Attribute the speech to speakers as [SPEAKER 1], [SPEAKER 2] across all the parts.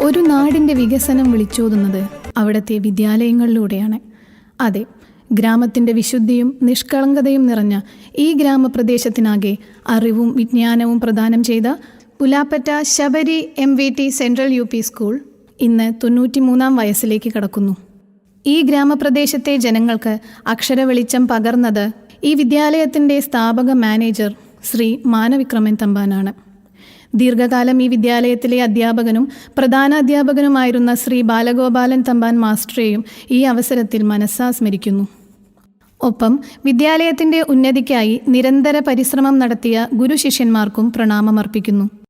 [SPEAKER 1] ഒരു നാടിന്റെ വികസനം വിളിച്ചോതുന്നത് അവിടുത്തെ വിദ്യാലയങ്ങളിലൂടെയാണ്. അതെ ഗ്രാമത്തിന്റെ വിശുദ്ധിയും നിഷ്കളങ്കതയും നിറഞ്ഞ ഈ ഗ്രാമപ്രദേശത്തിനാകെ അറിവും വിജ്ഞാനവും പ്രദാനം ചെയ്ത Pulappatta Sabari M V T central U P school ഇന്ന് തൊണ്ണൂറ്റിമൂന്നാം വയസ്സിലേക്ക് കടക്കുന്നു. ഈ ഗ്രാമപ്രദേശത്തെ ജനങ്ങൾക്ക് അക്ഷര വെളിച്ചം പകർന്നത് ഈ വിദ്യാലയത്തിന്റെ സ്ഥാപക മാനേജർ ശ്രീ മാനവിക്രമൻ തമ്പാനാണ്. ദീർഘകാലം ഈ വിദ്യാലയത്തിലെ അധ്യാപകനും പ്രധാന അധ്യാപകനുമായിരുന്ന ശ്രീ ബാലഗോപാലൻ തമ്പാൻ മാസ്റ്ററെയും ഈ അവസരത്തിൽ മനസ്സാ സ്മരിക്കുന്നു ഒപ്പം വിദ്യാലയത്തിന്റെ ഉന്നതിക്കായി നിരന്തര പരിശ്രമം നടത്തിയ ഗുരുശിഷ്യന്മാർക്കും പ്രണാമമർപ്പിക്കുന്നു.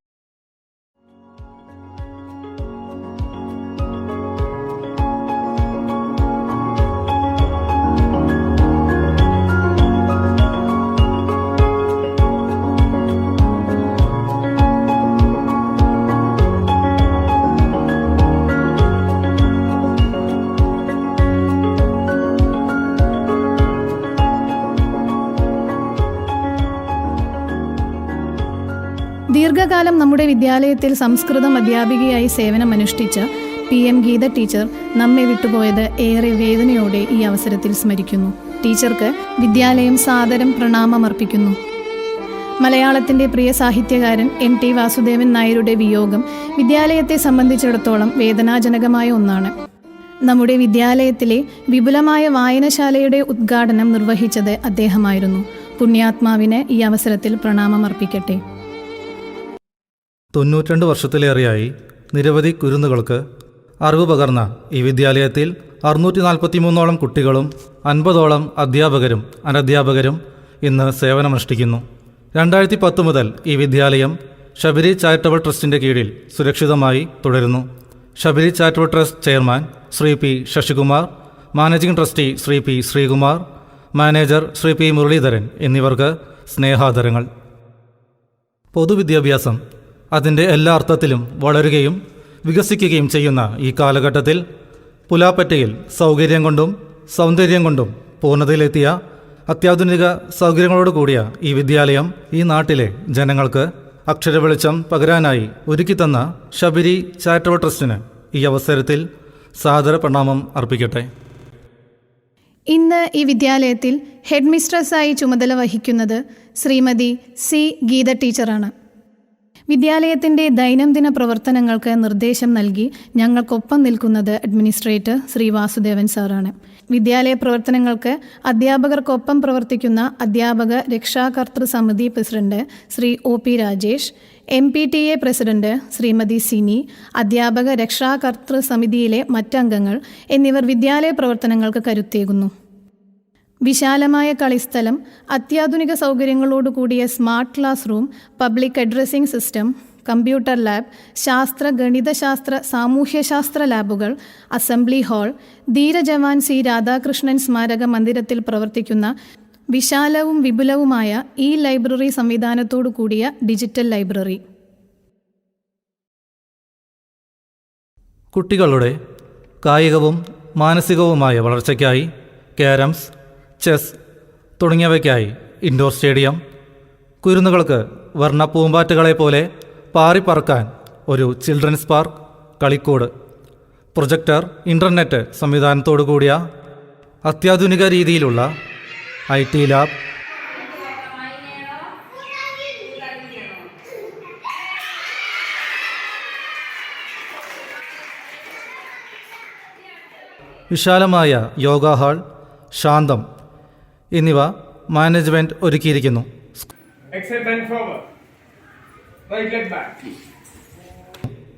[SPEAKER 1] ദീർഘകാലം നമ്മുടെ വിദ്യാലയത്തിൽ സംസ്കൃതം അധ്യാപികയായി സേവനം അനുഷ്ഠിച്ച പി എം ഗീത ടീച്ചർ നമ്മെ വിട്ടുപോയത് ഏറെ വേദനയോടെ ഈ അവസരത്തിൽ സ്മരിക്കുന്നു. ടീച്ചർക്ക് വിദ്യാലയം സാദരം പ്രണാമമർപ്പിക്കുന്നു. മലയാളത്തിന്റെ പ്രിയ സാഹിത്യകാരൻ എം ടി വാസുദേവൻ നായരുടെ വിയോഗം വിദ്യാലയത്തെ സംബന്ധിച്ചിടത്തോളം വേദനാജനകമായ ഒന്നാണ്. നമ്മുടെ വിദ്യാലയത്തിലെ വിപുലമായ വായനശാലയുടെ ഉദ്ഘാടനം നിർവഹിച്ചത് അദ്ദേഹമായിരുന്നു. പുണ്യാത്മാവിന് ഈ അവസരത്തിൽ പ്രണാമമർപ്പിക്കട്ടെ.
[SPEAKER 2] തൊണ്ണൂറ്റിരണ്ട് വർഷത്തിലേറെയായി നിരവധി കുരുന്നുകൾക്ക് അറിവ് പകർന്ന ഈ വിദ്യാലയത്തിൽ അറുന്നൂറ്റി നാൽപ്പത്തി മൂന്നോളം കുട്ടികളും അൻപതോളം അധ്യാപകരും അനധ്യാപകരും ഇന്ന് സേവനമനുഷ്ഠിക്കുന്നു. രണ്ടായിരത്തി പത്ത് മുതൽ ഈ വിദ്യാലയം ശബരി ചാരിറ്റബിൾ ട്രസ്റ്റിന്റെ കീഴിൽ സുരക്ഷിതമായി തുടരുന്നു. Sabari charitable trust chairman Shri P Sasikumar managing trustee Shri P Sreekumar manager Shri P Muraleedharan എന്നിവർക്ക് സ്നേഹാദരങ്ങൾ. പൊതുവിദ്യാഭ്യാസം അതിന്റെ എല്ലാ അർത്ഥത്തിലും വളരുകയും വികസിക്കുകയും ചെയ്യുന്ന ഈ കാലഘട്ടത്തിൽ പുലാപ്പറ്റയിൽ സൗകര്യം കൊണ്ടും സൗന്ദര്യം കൊണ്ടും പൂർണതയിലെത്തിയ അത്യാധുനിക സൗകര്യങ്ങളോട് കൂടിയ ഈ വിദ്യാലയം ഈ നാട്ടിലെ ജനങ്ങൾക്ക് അക്ഷരവെളിച്ചം പകരാനായി ഒരുക്കിത്തന്ന ശബരി ചാരിറ്റബിൾ ട്രസ്റ്റിന് ഈ അവസരത്തിൽ സാദര പ്രണാമം അർപ്പിക്കട്ടെ.
[SPEAKER 1] ഇന്ന് ഈ വിദ്യാലയത്തിൽ ഹെഡ് മിസ്ട്രസ്സായി ചുമതല വഹിക്കുന്നത് ശ്രീമതി സി ഗീത ടീച്ചറാണ്. വിദ്യാലയത്തിന്റെ ദൈനംദിന പ്രവർത്തനങ്ങൾക്ക് നിർദ്ദേശം നൽകി ഞങ്ങൾക്കൊപ്പം നിൽക്കുന്നത് അഡ്മിനിസ്ട്രേറ്റർ ശ്രീ വാസുദേവൻ സാറാണ്. വിദ്യാലയ പ്രവർത്തനങ്ങൾക്ക് അധ്യാപകർക്കൊപ്പം പ്രവർത്തിക്കുന്ന അധ്യാപക രക്ഷാകർത്തൃ സമിതി president Shri O P Rajesh M P T A president Shrimati Sini അധ്യാപക രക്ഷാകർത്തൃ സമിതിയിലെ മറ്റംഗങ്ങൾ എന്നിവർ വിദ്യാലയ പ്രവർത്തനങ്ങൾക്ക് കരുത്തേകുന്നു. വിശാലമായ കളിസ്ഥലം അത്യാധുനിക സൗകര്യങ്ങളോട് കൂടിയ smart class room public addressing system computer lab ശാസ്ത്ര ഗണിതശാസ്ത്ര സാമൂഹ്യശാസ്ത്ര ലാബുകൾ അസംബ്ലി ഹാൾ ധീരജവാൻ സി രാധാകൃഷ്ണൻ സ്മാരക മന്ദിരത്തിൽ പ്രവർത്തിക്കുന്ന വിശാലവും വിപുലവുമായ ഈ ലൈബ്രറി സംവിധാനത്തോടു കൂടിയ ഡിജിറ്റൽ ലൈബ്രറി.
[SPEAKER 2] കുട്ടികളുടെ കായികവും മാനസികവുമായ വളർച്ചയ്ക്കായി ക്യാരംസ് ചെസ് തുടങ്ങിയവയ്ക്കായി ഇൻഡോർ സ്റ്റേഡിയം കുരുന്നുകൾക്ക് വർണ പൂമ്പാറ്റകളെ പോലെ പാറിപ്പറക്കാൻ ഒരു ചിൽഡ്രൻസ് പാർക്ക് കളിക്കൂട്. പ്രൊജക്ടർ ഇന്റർനെറ്റ് സംവിധാനത്തോടു കൂടിയ അത്യാധുനിക രീതിയിലുള്ള ഐ ടി ലാബ്. വിശാലമായ യോഗ ഹാൾ ശാന്തം എന്നിവ മാനേജ്മെന്റ് ഒരുക്കിയിരിക്കുന്നു.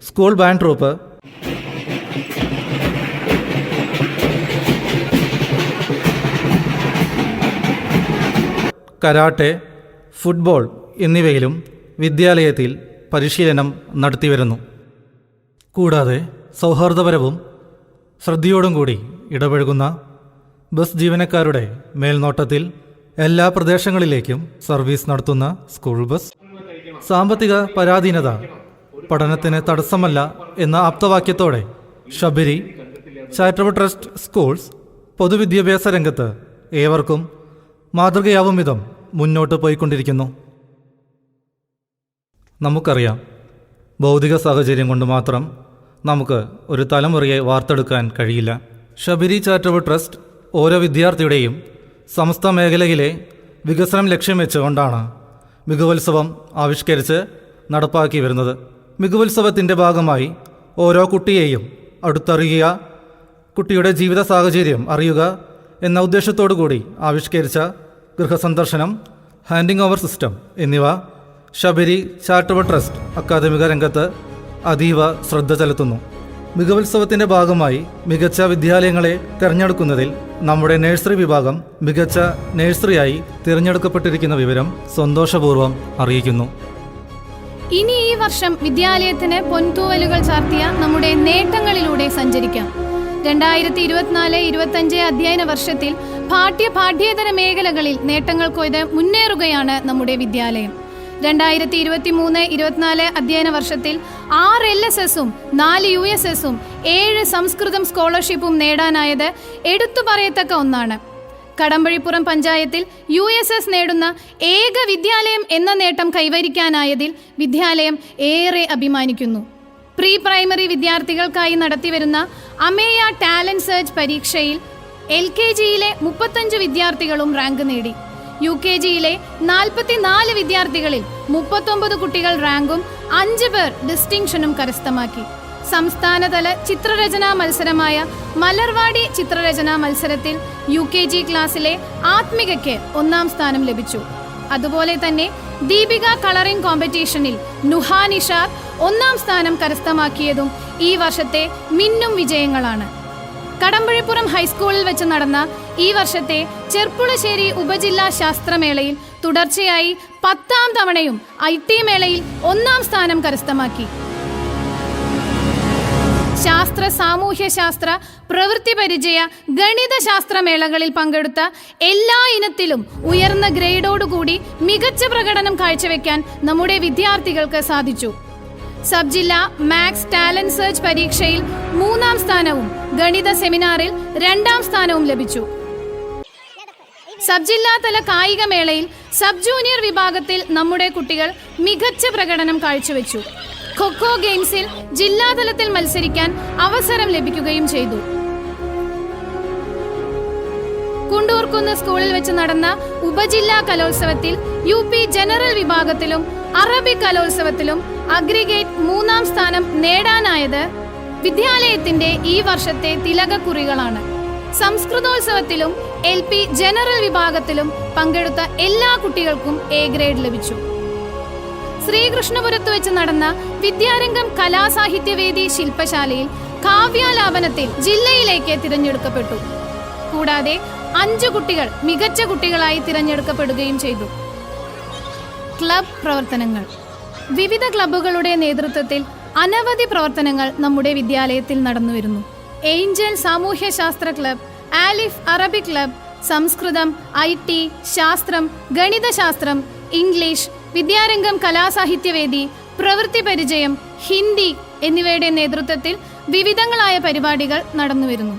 [SPEAKER 2] School band troupe karate football എന്നിവയിലും വിദ്യാലയത്തിൽ പരിശീലനം നടത്തിവരുന്നു. കൂടാതെ സൗഹാർദ്ദപരവും ശ്രദ്ധയോടും കൂടി ഇടപഴകുന്ന ബസ് ജീവനക്കാരുടെ മേൽനോട്ടത്തിൽ എല്ലാ പ്രദേശങ്ങളിലേക്കും സർവീസ് നടത്തുന്ന സ്കൂൾ ബസ്. സാമ്പത്തിക പരാധീനത പഠനത്തിന് തടസ്സമല്ല എന്ന ആപ്തവാക്യത്തോടെ ശബരി ചാരിറ്റബിൾ ട്രസ്റ്റ് സ്കൂൾസ് പൊതുവിദ്യാഭ്യാസ രംഗത്ത് ഏവർക്കും മാതൃകയാവും വിധം മുന്നോട്ട് പോയിക്കൊണ്ടിരിക്കുന്നു. നമുക്കറിയാം ഭൗതിക സാഹചര്യം കൊണ്ട് മാത്രം നമുക്ക് ഒരു തലമുറയെ വാർത്തെടുക്കാൻ കഴിയില്ല. ഷബരി ചാരിറ്റബിൾ ട്രസ്റ്റ് ഓരോ വിദ്യാർത്ഥിയുടെയും സമസ്ത മേഖലയിലെ വികസനം ലക്ഷ്യം വെച്ചുകൊണ്ടാണ് മികവുത്സവം ആവിഷ്കരിച്ച് നടപ്പാക്കി വരുന്നത്. മികവുത്സവത്തിന്റെ ഭാഗമായി ഓരോ കുട്ടിയെയും അടുത്തറിയുക കുട്ടിയുടെ ജീവിത സാഹചര്യം അറിയുക എന്ന ഉദ്ദേശത്തോടു കൂടി ആവിഷ്കരിച്ച ഗൃഹസന്ദർശനം ഹാൻഡിംഗ് ഓവർ സിസ്റ്റം എന്നിവ ശബരി ചാരിറ്റബിൾ ട്രസ്റ്റ് അക്കാദമിക രംഗത്ത് അതീവ ശ്രദ്ധ ചെലുത്തുന്നു. മികവുത്സവത്തിന്റെ ഭാഗമായി മികച്ച വിദ്യാലയങ്ങളെ തിരഞ്ഞെടുക്കുന്നതിൽ നമ്മുടെ നഴ്സറി വിഭാഗം മികച്ച നഴ്സറിയായി തിരഞ്ഞെടുക്കപ്പെട്ടിരിക്കുന്ന വിവരം സന്തോഷപൂർവം അറിയിക്കുന്നു.
[SPEAKER 1] ഇനി ഈ വർഷം വിദ്യാലയത്തിന് പൊൻതൂവലുകൾ ചാർത്തിയ നമ്മുടെ നേട്ടങ്ങളിലൂടെ സഞ്ചരിക്കാം. രണ്ടായിരത്തി ഇരുപത്തിനാല് ഇരുപത്തഞ്ച് അധ്യയന വർഷത്തിൽ പാഠ്യ പാഠ്യേതര മേഖലകളിൽ നേട്ടങ്ങൾ കൊയ്ത് മുന്നേറുകയാണ് നമ്മുടെ വിദ്യാലയം. രണ്ടായിരത്തി ഇരുപത്തി മൂന്ന് ഇരുപത്തിനാല് അധ്യയന വർഷത്തിൽ ആറ് എൽ എസ് എസും നാല് യു എസ് എസും ഏഴ് സംസ്കൃതം സ്കോളർഷിപ്പും നേടാനായത് എടുത്തു പറയത്തക്ക ഒന്നാണ്. കടമ്പഴിപ്പുറം പഞ്ചായത്തിൽ യു എസ് എസ് നേടുന്ന ഏക വിദ്യാലയം എന്ന നേട്ടം കൈവരിക്കാനായതിൽ വിദ്യാലയം ഏറെ അഭിമാനിക്കുന്നു. പ്രീ പ്രൈമറി വിദ്യാർത്ഥികൾക്കായി നടത്തിവരുന്ന അമേയ ടാലന്റ് സെർച്ച് പരീക്ഷയിൽ എൽ കെ ജിയിലെ മുപ്പത്തഞ്ച് വിദ്യാർത്ഥികളും റാങ്ക് നേടി. യു കെ ജിയിലെ നാൽപ്പത്തിനാല് വിദ്യാർത്ഥികളിൽ മുപ്പത്തൊമ്പത് കുട്ടികൾ റാങ്കും അഞ്ച് പേർ ഡിസ്റ്റിങ്ഷനും കരസ്ഥമാക്കി. സംസ്ഥാനതല ചിത്രരചനാ മത്സരമായ മലർവാടി ചിത്രരചനാ മത്സരത്തിൽ യു കെ ജി ക്ലാസ്സിലെ ആത്മികയ്ക്ക് ഒന്നാം സ്ഥാനം ലഭിച്ചു. അതുപോലെ തന്നെ ദീപിക കളറിംഗ് കോമ്പറ്റീഷനിൽ നുഹാ നിഷാർ ഒന്നാം സ്ഥാനം കരസ്ഥമാക്കിയതും ഈ വർഷത്തെ മിന്നും വിജയങ്ങളാണ്. കടമ്പഴിപ്പുറം ഹൈസ്കൂളിൽ വെച്ച് നടന്ന ഈ വർഷത്തെ ചെർപ്പുളശ്ശേരി ഉപജില്ലാ ശാസ്ത്രമേളയിൽ തുടർച്ചയായി പത്താം തവണയും ഐ ടി മേളയിൽ ഒന്നാം സ്ഥാനം കരസ്ഥമാക്കി. ശാസ്ത്ര സാമൂഹ്യ ശാസ്ത്ര പ്രവൃത്തി പരിചയ ഗണിത ശാസ്ത്ര മേളകളിൽ പങ്കെടുത്ത എല്ലാ ഇനത്തിലും ഉയർന്ന ഗ്രേഡോടുകൂടി മികച്ച പ്രകടനം കാഴ്ചവെക്കാൻ നമ്മുടെ വിദ്യാർത്ഥികൾക്ക് സാധിച്ചു. സബ് ജില്ലാ മാക്സ് ടാലന്റ് സെർച്ച് പരീക്ഷയിൽ മൂന്നാം സ്ഥാനവും ഗണിത സെമിനാറിൽ രണ്ടാം സ്ഥാനവും ലഭിച്ചു. സബ് ജില്ലാതല കായിക മേളയിൽ സബ് ജൂനിയർ വിഭാഗത്തിൽ നമ്മുടെ കുട്ടികൾ മികച്ച പ്രകടനം കാഴ്ചവെച്ചു. ഖോഖോ ഗെയിംസിൽ ജില്ലാതലത്തിൽ മത്സരിക്കാൻ അവസരം ലഭിക്കുകയും ചെയ്തു. കുണ്ടൂർക്കുന്ന് സ്കൂളിൽ വെച്ച് നടന്ന ഉപജില്ലാ കലോത്സവത്തിൽ യു പി ജനറൽ വിഭാഗത്തിലും അറബി കലോത്സവത്തിലും അഗ്രിഗേറ്റ് മൂന്നാം സ്ഥാനം നേടാനായത് വിദ്യാലയത്തിന്റെ ഈ വർഷത്തെ തിലകക്കുറികളാണ്. സംസ്കൃതോത്സവത്തിലും എൽ പി ജനറൽ വിഭാഗത്തിലും പങ്കെടുത്ത എല്ലാ കുട്ടികൾക്കും എ ഗ്രേഡ് ലഭിച്ചു. ശ്രീകൃഷ്ണപുരത്ത് വെച്ച് നടന്ന വിദ്യാരംഗം കലാസാഹിത്യവേദി ശില്പശാലയിൽ കാവ്യാലാപനത്തിൽ ജില്ലയിലേക്ക് തിരഞ്ഞെടുക്കപ്പെട്ടു. കൂടാതെ അഞ്ച് കുട്ടികൾ മികച്ച കുട്ടികളായി തിരഞ്ഞെടുക്കപ്പെടുകയും ചെയ്തു. ക്ലബ് പ്രവർത്തനങ്ങൾ. വിവിധ ക്ലബ്ബുകളുടെ നേതൃത്വത്തിൽ അനവധി പ്രവർത്തനങ്ങൾ നമ്മുടെ വിദ്യാലയത്തിൽ നടന്നുവരുന്നു. ഏഞ്ചൽ സാമൂഹ്യശാസ്ത്ര ക്ലബ് ആലിഫ് അറബിക് ക്ലബ് സംസ്കൃതം ഐ ടി ശാസ്ത്രം ഗണിതശാസ്ത്രം ഇംഗ്ലീഷ് വിദ്യാരംഗം കലാസാഹിത്യവേദി പ്രവൃത്തി പരിചയം ഹിന്ദി എന്നിവയുടെ നേതൃത്വത്തിൽ വിവിധങ്ങളായ പരിപാടികൾ നടന്നുവരുന്നു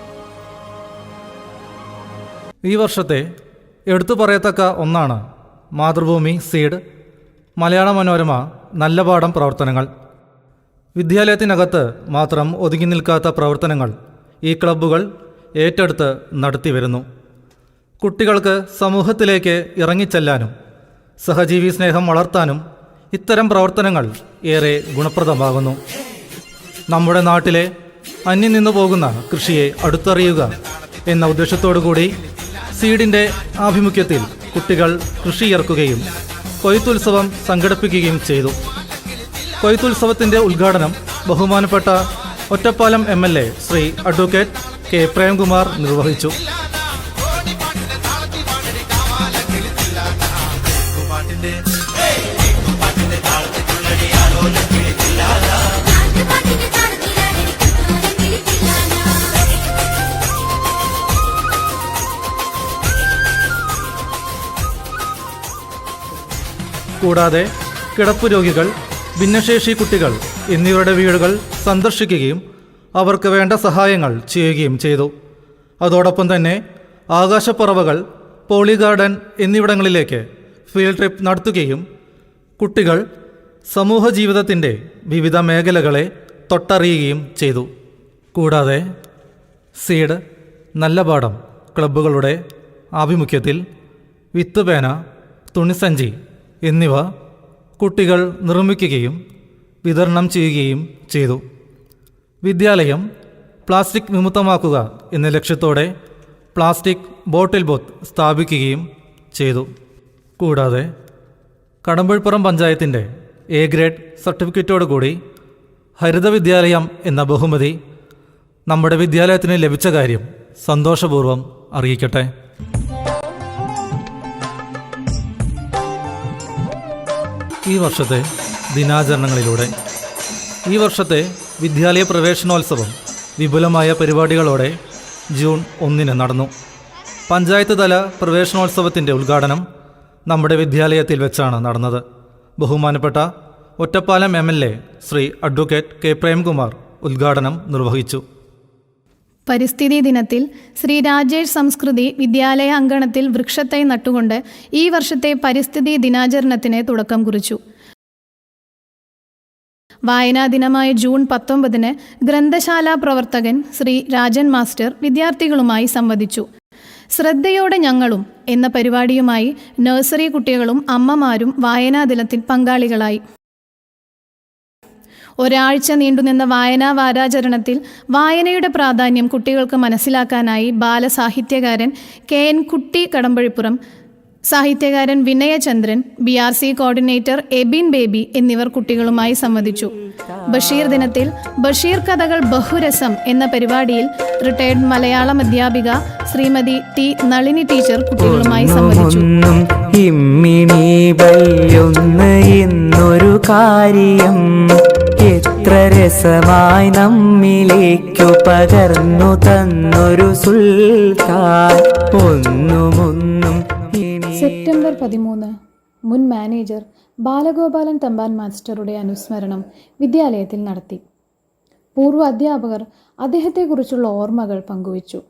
[SPEAKER 2] ഈ വർഷത്തെ എടുത്തു പറയത്തക്ക ഒന്നാണ് മാതൃഭൂമി സീഡ് മലയാള മനോരമ നല്ല പാഠം പ്രവർത്തനങ്ങൾ. വിദ്യാലയത്തിനകത്ത് മാത്രം ഒതുങ്ങി നിൽക്കാത്ത പ്രവർത്തനങ്ങൾ ഈ ക്ലബ്ബുകൾ ഏറ്റെടുത്ത് നടത്തി വരുന്നു. കുട്ടികൾക്ക് സമൂഹത്തിലേക്ക് ഇറങ്ങിച്ചെല്ലാനും സഹജീവി സ്നേഹം വളർത്താനും ഇത്തരം പ്രവർത്തനങ്ങൾ ഏറെ ഗുണപ്രദമാകുന്നു. നമ്മുടെ നാട്ടിലെ അന്യം നിന്നു പോകുന്ന കൃഷിയെ അടുത്തറിയുക എന്ന ഉദ്ദേശത്തോടു കൂടി സീഡിന്റെ ആഭിമുഖ്യത്തിൽ കുട്ടികൾ കൃഷി ഇറക്കുകയും കൊയ്ത്തുത്സവം സംഘടിപ്പിക്കുകയും ചെയ്തു. കൊയ്ത്തുത്സവത്തിന്റെ ഉദ്ഘാടനം ബഹുമാനപ്പെട്ട Ottapalam A Shri advocate K Premkumar നിർവഹിച്ചു. കൂടാതെ കിടപ്പ് രോഗികൾ ഭിന്നശേഷി കുട്ടികൾ എന്നിവരുടെ വീടുകൾ സന്ദർശിക്കുകയും അവർക്ക് വേണ്ട സഹായങ്ങൾ ചെയ്യുകയും ചെയ്തു. അതോടൊപ്പം തന്നെ ആകാശപ്പറവകൾ പോളി ഗാർഡൻ എന്നിവിടങ്ങളിലേക്ക് ഫീൽഡ് ട്രിപ്പ് നടത്തുകയും കുട്ടികൾ സമൂഹ ജീവിതത്തിന്റെ വിവിധ മേഖലകളെ തൊട്ടറിയുകയും ചെയ്തു. കൂടാതെ സീഡ് നല്ല പാഠം ക്ലബ്ബുകളുടെ ആഭിമുഖ്യത്തിൽ വിത്തുപേന തുണിസഞ്ചി എന്നിവ കുട്ടികൾ നിർമ്മിക്കുകയും വിതരണം ചെയ്യുകയും ചെയ്തു. വിദ്യാലയം പ്ലാസ്റ്റിക് വിമുക്തമാക്കുക എന്ന ലക്ഷ്യത്തോടെ പ്ലാസ്റ്റിക് ബോട്ടിൽ ബോത്ത് സ്ഥാപിക്കുകയും ചെയ്തു. കൂടാതെ കടമ്പുഴപ്പുറം പഞ്ചായത്തിന്റെ എ ഗ്രേഡ് സർട്ടിഫിക്കറ്റോടുകൂടി ഹരിത വിദ്യാലയം എന്ന ബഹുമതി നമ്മുടെ വിദ്യാലയത്തിന് ലഭിച്ച കാര്യം സന്തോഷപൂർവം അറിയിക്കട്ടെ. ഈ വർഷത്തെ ദിനാചരണങ്ങളിലൂടെ ഈ വർഷത്തെ വിദ്യാലയ പ്രവേശനോത്സവം വിപുലമായ പരിപാടികളോടെ ജൂൺ ഒന്നിന് നടന്നു. പഞ്ചായത്ത് തല പ്രവേശനോത്സവത്തിന്റെ ഉദ്ഘാടനം നമ്മുടെ വിദ്യാലയത്തിൽ വെച്ചാണ് നടന്നത്. ബഹുമാനപ്പെട്ട Ottapalam M L A Shri advocate K Premkumar ഉദ്ഘാടനം നിർവഹിച്ചു.
[SPEAKER 1] പരിസ്ഥിതി ദിനത്തിൽ ശ്രീ രാജേഷ് സംസ്കൃതി വിദ്യാലയ അങ്കണത്തിൽ വൃക്ഷത്തൈ നട്ടുകൊണ്ട് ഈ വർഷത്തെ പരിസ്ഥിതി ദിനാചരണത്തിന് തുടക്കം കുറിച്ചു. വായനാ ദിനമായ ജൂൺ പത്തൊമ്പതിന് ഗ്രന്ഥശാല പ്രവർത്തകൻ ശ്രീ രാജൻ മാസ്റ്റർ വിദ്യാർത്ഥികളുമായി സംവദിച്ചു. ശ്രദ്ധയോടെ ഞങ്ങളും എന്ന പരിപാടിയുമായി നഴ്സറി കുട്ടികളും അമ്മമാരും വായനാ ദിനത്തിൽ പങ്കാളികളായി. ഒരാഴ്ച നീണ്ടുനിന്ന വായനാ വാരാചരണത്തിൽ വായനയുടെ പ്രാധാന്യം കുട്ടികൾക്ക് മനസ്സിലാക്കാനായി ബാലസാഹിത്യകാരൻ കെ എൻ കുട്ടി കടമ്പഴിപ്പുറം സാഹിത്യകാരൻ Vinayachandran B R C coordinator Abin Baby എന്നിവർ കുട്ടികളുമായി സംവദിച്ചു. ബഷീർ ദിനത്തിൽ ബഷീർ കഥകൾ ബഹുരസം എന്ന പരിപാടിയിൽ റിട്ടയർഡ് മലയാളം അധ്യാപിക ശ്രീമതി ടി നളിനി ടീച്ചർ കുട്ടികളുമായി സംവദിച്ചു.
[SPEAKER 3] എന്നൊരു കാര്യം എത്ര രസമായി നമ്മിലേക്കു പകർന്നു തന്നൊരു സുൽത്താൻ. ഒന്നുമൊന്നും
[SPEAKER 1] സെപ്റ്റംബർ പതിമൂന്ന് മുൻ മാനേജർ ബാലഗോപാലൻ തമ്പാൻ മാസ്റ്ററുടെ അനുസ്മരണം വിദ്യാലയത്തിൽ നടത്തി. പൂർവ അധ്യാപകർ അദ്ദേഹത്തെക്കുറിച്ചുള്ള ഓർമ്മകൾ പങ്കുവച്ചു.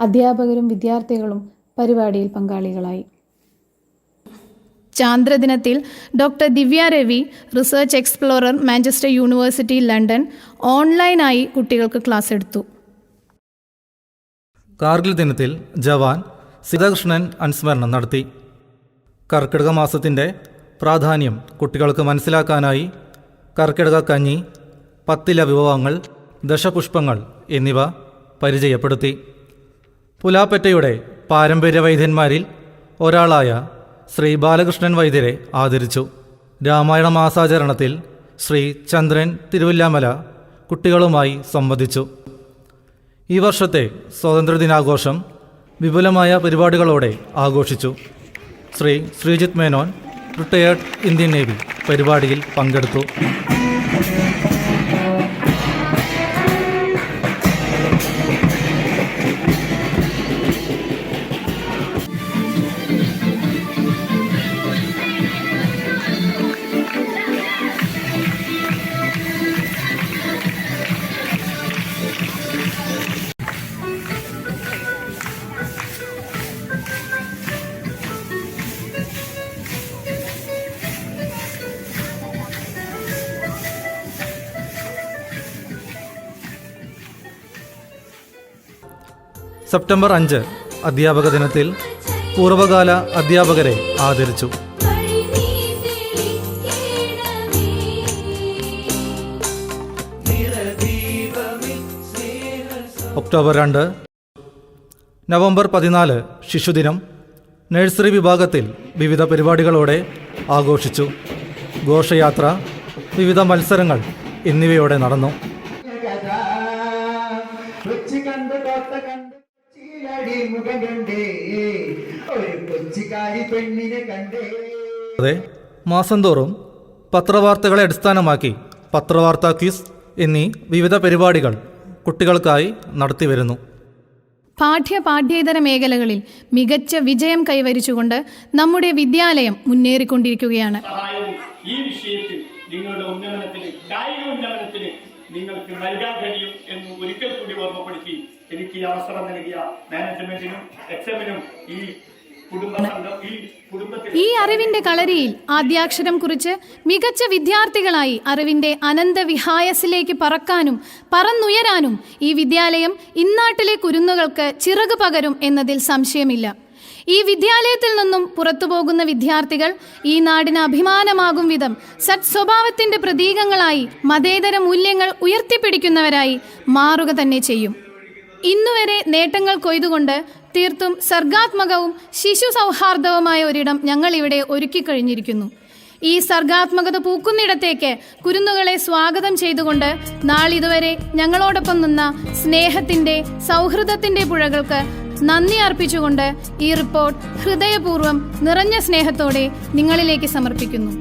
[SPEAKER 1] അധ്യാപകരും വിദ്യാർത്ഥികളും പരിപാടിയിൽ പങ്കാളികളായി. ചാന്ദ്രദിനത്തിൽ doctor Divya Ravi research explorer Manchester university London ഓൺലൈനായി കുട്ടികൾക്ക് ക്ലാസ് എടുത്തു.
[SPEAKER 2] കാർഗിൽ ദിനത്തിൽ ജവാൻ സീതാകൃഷ്ണൻ അനുസ്മരണം നടത്തി. കർക്കിടക മാസത്തിന്റെ പ്രാധാന്യം കുട്ടികൾക്ക് മനസ്സിലാക്കാനായി കർക്കിടക കഞ്ഞി പത്തില വിഭവങ്ങൾ ദശപുഷ്പങ്ങൾ എന്നിവ പരിചയപ്പെടുത്തി. പുലാപ്പറ്റയുടെ പാരമ്പര്യ വൈദ്യന്മാരിൽ ഒരാളായ ശ്രീ ബാലകൃഷ്ണൻ വൈദ്യരെ ആദരിച്ചു. രാമായണ മാസാചരണത്തിൽ ശ്രീ ചന്ദ്രൻ തിരുവില്ലാമല കുട്ടികളുമായി സംവദിച്ചു. ഈ വർഷത്തെ സ്വാതന്ത്ര്യദിനാഘോഷം വിപുലമായ പരിപാടികളോടെ ആഘോഷിച്ചു. Shri Sreejith Menon retired Indian navy പരിപാടിയിൽ പങ്കെടുത്തു. സെപ്റ്റംബർ അഞ്ച് അധ്യാപക ദിനത്തിൽ പൂർവകാല അധ്യാപകരെ ആദരിച്ചു. ഒക്ടോബർ രണ്ട് നവംബർ പതിനാല് ശിശുദിനം നഴ്സറി വിഭാഗത്തിൽ വിവിധ പരിപാടികളോടെ ആഘോഷിച്ചു. ഘോഷയാത്ര വിവിധ മത്സരങ്ങൾ എന്നിവയോടെ നടന്നു
[SPEAKER 4] കൊച്ചി കണ്ട് കോട്ട കണ്ട് കൊച്ചിയിലടി മുഖം കണ്ടേ ഒരു കൊച്ചിക്കാരി പെണ്ണിനെ കണ്ടേ.
[SPEAKER 2] അതെ. മാസം തോറും പത്രവാർത്തകളെ അടിസ്ഥാനമാക്കി പത്രവാർത്താ ക്വിസ് എന്നീ വിവിധ പരിപാടികൾ കുട്ടികൾക്കായി നടത്തിവരുന്നു
[SPEAKER 1] പാഠ്യപാഠ്യേതര മേഖലകളിൽ മികച്ച വിജയം കൈവരിച്ചുകൊണ്ട് നമ്മുടെ വിദ്യാലയം മുന്നേറിക്കൊണ്ടിരിക്കുകയാണ്.
[SPEAKER 5] ഈ വിഷയത്തിൽ നിങ്ങളുടെ ഉന്നമനത്തിന് കായിക ഉന്നമനത്തിന് നിങ്ങൾക്ക് നൽകാൻ കഴിയും എന്ന് ഒരിക്കൽ കൂടി ഓർമ്മപ്പെടുത്തി എനിക്ക് ഈ അവസരം നൽകിയ മാനേജ്മെന്റിനും എക്സമിനും ഈ ഈ
[SPEAKER 1] അറിവിന്റെ കളരിയിൽ ആദ്യാക്ഷരം കുറിച്ച് മികച്ച വിദ്യാർത്ഥികളായി അറിവിന്റെ അനന്ത വിഹായസിലേക്ക് പറക്കാനും പറന്നുയരാനും ഈ വിദ്യാലയം ഇന്നാട്ടിലെ കുരുന്നുകൾക്ക് ചിറക് പകരും എന്നതിൽ സംശയമില്ല. ഈ വിദ്യാലയത്തിൽ നിന്നും പുറത്തുപോകുന്ന വിദ്യാർത്ഥികൾ ഈ നാടിന് അഭിമാനമാകും വിധം സത് സ്വഭാവത്തിന്റെ പ്രതീകങ്ങളായി മതേതര മൂല്യങ്ങൾ ഉയർത്തിപ്പിടിക്കുന്നവരായി മാറുക തന്നെ ചെയ്യും. ഇന്നുവരെ നേട്ടങ്ങൾ കൊയ്തുകൊണ്ട് തീർത്തും സർഗാത്മകവും ശിശു സൗഹാർദ്ദവുമായ ഒരിടം ഞങ്ങൾ ഇവിടെ ഒരുക്കിക്കഴിഞ്ഞിരിക്കുന്നു ഈ സർഗാത്മകത പൂക്കുന്നിടത്തേക്ക് കുരുന്നുകളെ സ്വാഗതം ചെയ്തുകൊണ്ട് നാളിതുവരെ ഞങ്ങളോടൊപ്പം നിന്ന സ്നേഹത്തിന്റെ സൗഹൃദത്തിന്റെ പുഴകൾക്ക് നന്ദി അർപ്പിച്ചുകൊണ്ട് ഈ റിപ്പോർട്ട് ഹൃദയപൂർവം നിറഞ്ഞ സ്നേഹത്തോടെ നിങ്ങളിലേക്ക് സമർപ്പിക്കുന്നു.